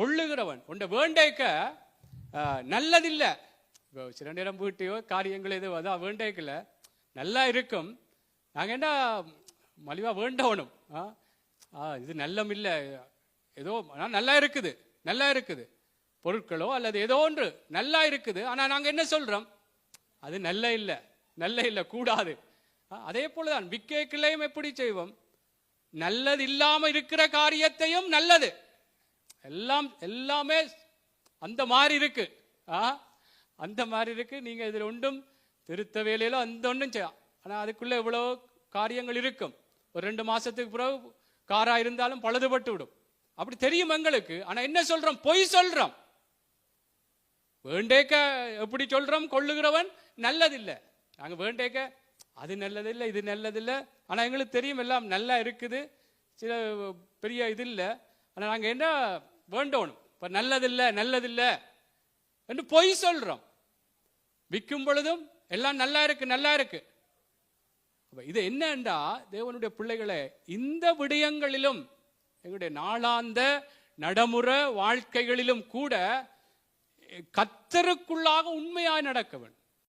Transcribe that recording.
கொள்ளுகிறவன் உண்ட வேண்டேக்க நல்லதில்லை. இப்போ சில நேரம் வீட்டையோ காரியங்கள் எதுவும் அதான் வேண்டேக்கல. நல்லா இருக்கும். நாங்கள் என்ன மலிவாக வேண்டவனும்? ஆ ஆ, இது நல்லம் இல்லை ஏதோ ஆனால் நல்லா இருக்குது. நல்லா இருக்குது. பொருட்களோ அல்லது ஏதோ ஒன்று நல்லா இருக்குது. ஆனால் நாங்கள் என்ன சொல்கிறோம் அது நல்ல இல்லை. நல்ல இல்லை கூடாது. ஆ, அதே போலதான் விக்கேக்கிளையும் எப்படி செய்வோம்? நல்லது இல்லாமல் இருக்கிற காரியத்தையும் நல்லது. எல்லாம் எல்லாமே அந்த மாதிரி இருக்கு. ஆ? அந்த மாதிரி இருக்கு. நீங்க இதுல ஒன்றும் திருத்த வேலையில அந்த ஒன்றும் செய்யலாம். ஆனா அதுக்குள்ள எவ்வளோ காரியங்கள் இருக்கும். ஒரு ரெண்டு மாசத்துக்கு பிறகு காரா இருந்தாலும் பழுதுபட்டு விடும். அப்படி தெரியும் எங்களுக்கு. ஆனா என்ன சொல்றோம்? பொய் சொல்றோம். வேண்டேக்க எப்படி சொல்றோம்? கொள்ளுகிறவன் நல்லதில்லை. நாங்க வேண்டேக்க அது நல்லதில்லை இது நல்லதில்லை. ஆனா எங்களுக்கு தெரியும் எல்லாம் நல்லா இருக்குது. சில பெரிய இது இல்லை. ஆனால் நாங்கள் என்ன வேண்டோணும்? இப்போ நல்லதில்லை நல்லதில்லை என்று பொய் சொல்கிறோம் விற்கும் பொழுதும் எல்லாம் நல்லா இருக்கு நல்லா இருக்கு. இது என்னண்டா தேவனுடைய பிள்ளைகளை இந்த விடயங்களிலும் எங்களுடைய நாளாந்த நடைமுறை வாழ்க்கைகளிலும் கூட கத்தருக்குள்ளாக உண்மையாய் நடக்க வேண்டும்.